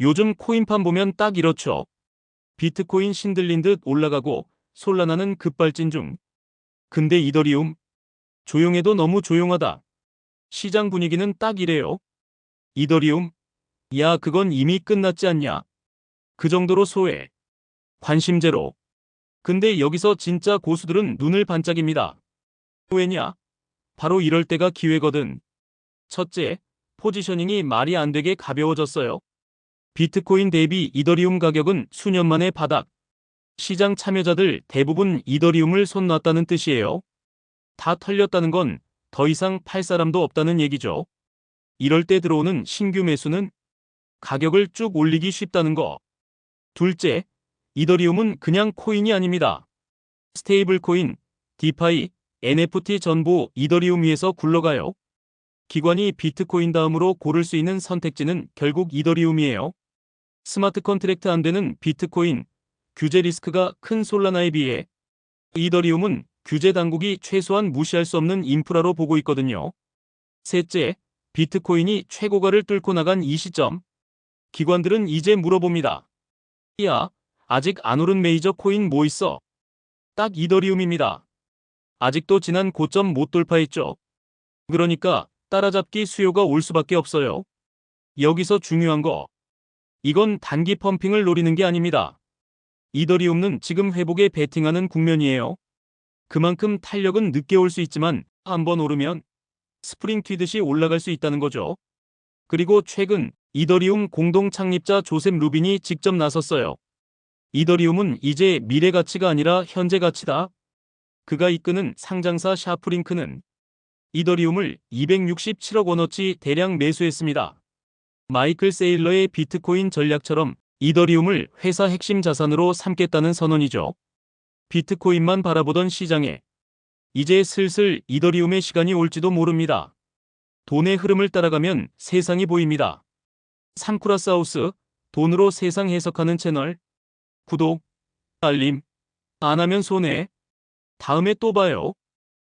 요즘 코인판 보면 딱 이렇죠. 비트코인 신들린 듯 올라가고 솔라나는 급발진 중. 근데 이더리움? 조용해도 너무 조용하다. 시장 분위기는 딱 이래요. 이더리움? 야, 그건 이미 끝났지 않냐. 그 정도로 소외. 관심 제로. 근데 여기서 진짜 고수들은 눈을 반짝입니다. 왜냐? 바로 이럴 때가 기회거든. 첫째, 포지셔닝이 말이 안 되게 가벼워졌어요. 비트코인 대비 이더리움 가격은 수년 만에 바닥. 시장 참여자들 대부분 이더리움을 손 놨다는 뜻이에요. 다 털렸다는 건 더 이상 팔 사람도 없다는 얘기죠. 이럴 때 들어오는 신규 매수는 가격을 쭉 올리기 쉽다는 거. 둘째, 이더리움은 그냥 코인이 아닙니다. 스테이블 코인, 디파이, NFT 전부 이더리움 위에서 굴러가요. 기관이 비트코인 다음으로 고를 수 있는 선택지는 결국 이더리움이에요. 스마트 컨트랙트 안 되는 비트코인, 규제 리스크가 큰 솔라나에 비해 이더리움은 규제 당국이 최소한 무시할 수 없는 인프라로 보고 있거든요. 셋째, 비트코인이 최고가를 뚫고 나간 이 시점. 기관들은 이제 물어봅니다. 야, 아직 안 오른 메이저 코인 뭐 있어? 딱 이더리움입니다. 아직도 지난 고점 못 돌파했죠. 그러니까 따라잡기 수요가 올 수밖에 없어요. 여기서 중요한 거. 이건 단기 펌핑을 노리는 게 아닙니다. 이더리움은 지금 회복에 베팅하는 국면이에요. 그만큼 탄력은 늦게 올 수 있지만 한번 오르면 스프링 튀듯이 올라갈 수 있다는 거죠. 그리고 최근 이더리움 공동 창립자 조셉 루빈이 직접 나섰어요. 이더리움은 이제 미래 가치가 아니라 현재 가치다. 그가 이끄는 상장사 샤프링크는 이더리움을 267억 원어치 대량 매수했습니다. 마이클 세일러의 비트코인 전략처럼 이더리움을 회사 핵심 자산으로 삼겠다는 선언이죠. 비트코인만 바라보던 시장에 이제 슬슬 이더리움의 시간이 올지도 모릅니다. 돈의 흐름을 따라가면 세상이 보입니다. 상쿠라 사우스, 돈으로 세상 해석하는 채널. 구독, 알림, 안 하면 손해. 다음에 또 봐요.